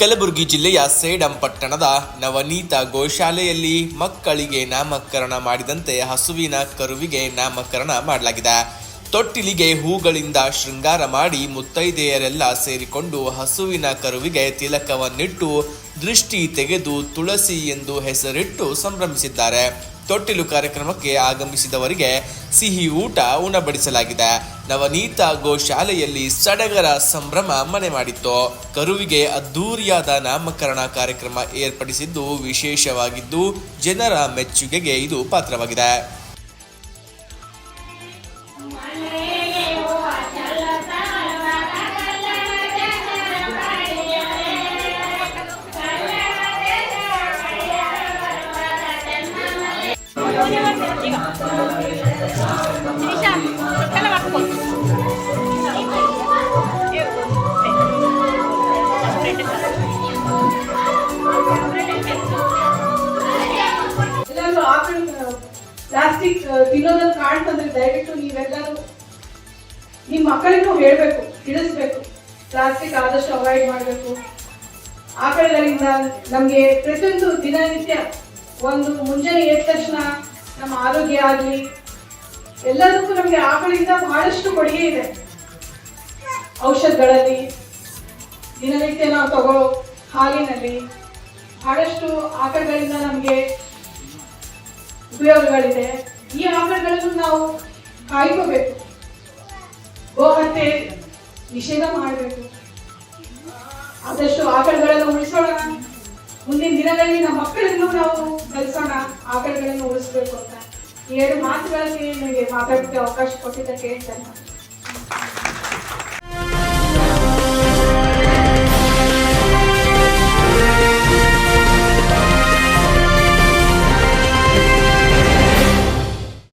ಕಲಬುರಗಿ ಜಿಲ್ಲೆಯ ಸೇಡಂ ಪಟ್ಟಣದ ನವನೀತ ಗೋಶಾಲೆಯಲ್ಲಿ ಮಕ್ಕಳಿಗೆ ನಾಮಕರಣ ಮಾಡಿದಂತೆ ಹಸುವಿನ ಕರುವಿಗೆ ನಾಮಕರಣ ಮಾಡಲಾಗಿದೆ. ತೊಟ್ಟಿಲಿಗೆ ಹೂಗಳಿಂದ ಶೃಂಗಾರ ಮಾಡಿ ಮುತ್ತೈದೆಯರೆಲ್ಲ ಸೇರಿಕೊಂಡು ಹಸುವಿನ ಕರುವಿಗೆ ತಿಲಕವನ್ನಿಟ್ಟು ದೃಷ್ಟಿ ತೆಗೆದು ತುಳಸಿ ಎಂದು ಹೆಸರಿಟ್ಟು ಸಂಭ್ರಮಿಸಿದ್ದಾರೆ. ತೊಟ್ಟಿಲು ಕಾರ್ಯಕ್ರಮಕ್ಕೆ ಆಗಮಿಸಿದವರಿಗೆ ಸಿಹಿ ಊಟ ಉಣಬಡಿಸಲಾಗಿದೆ. ನವನೀತ ಗೋಶಾಲೆಯಲ್ಲಿ ಸಡಗರ ಸಂಭ್ರಮ ಮನೆ ಮಾಡಿತ್ತು. ಕರುವಿಗೆ ಅದ್ದೂರಿಯಾದ ನಾಮಕರಣ ಕಾರ್ಯಕ್ರಮ ಏರ್ಪಡಿಸಿದ್ದು ವಿಶೇಷವಾಗಿದ್ದು, ಜನರ ಮೆಚ್ಚುಗೆಗೆ ಇದು ಪಾತ್ರವಾಗಿದೆ. ಪ್ಲಾಸ್ಟಿಕ್ ತಿನ್ನೋದನ್ನ ಕಾಣ್ತಂದ್ರೆ ದಯವಿಟ್ಟು ನೀವೆಲ್ಲರೂ ನಿಮ್ಮ ಮಕ್ಕಳಿಗೂ ಹೇಳ್ಬೇಕು, ತಿಳಿಸ್ಬೇಕು. ಪ್ಲಾಸ್ಟಿಕ್ ಆದಷ್ಟು ಅವಾಯ್ಡ್ ಮಾಡಬೇಕು. ಆಕಳಗಳಿಂದ ನಮಗೆ ಪ್ರತಿಯೊಂದು ದಿನನಿತ್ಯ ಒಂದು ಮುಂಜಾನೆ ಎದ್ದ ತಕ್ಷಣ ನಮ್ಮ ಆರೋಗ್ಯ ಆಗಲಿ, ಎಲ್ಲದಕ್ಕೂ ನಮಗೆ ಆಕಳಿಂದ ಬಹಳಷ್ಟು ಕೊಡುಗೆ ಇದೆ. ಔಷಧಗಳಲ್ಲಿ, ದಿನನಿತ್ಯ ನಾವು ತಗೊಳ್ಳೋ ಹಾಲಿನಲ್ಲಿ ಬಹಳಷ್ಟು ಆಕಳಗಳಿಂದ ನಮಗೆ ಉಪಯೋಗಗಳಿದೆ. ಈ ಆಕಳಗಳನ್ನು ನಾವು ಕಾಯ್ಕೋಬೇಕು. ಗೋಹತ್ಯೆ ನಿಷೇಧ ಮಾಡಬೇಕು. ಆದಷ್ಟು ಆಕಳಗಳನ್ನು ಉಳಿಸೋಣ. ಮುಂದಿನ ದಿನಗಳಲ್ಲಿ ನಮ್ಮ ಮಕ್ಕಳನ್ನು ನಾವು ಬೆಳೆಸೋಣ ಆಕಳಗಳನ್ನು ಉಳಿಸ್ಬೇಕು ಅಂತ. ಎರಡು ಮಾತುಗಳಲ್ಲಿ ನನಗೆ ಮಾತಾಡೋಕ್ಕೆ ಅವಕಾಶ ಕೊಟ್ಟಿದ್ದಕ್ಕೆ ಧನ್ಯವಾದ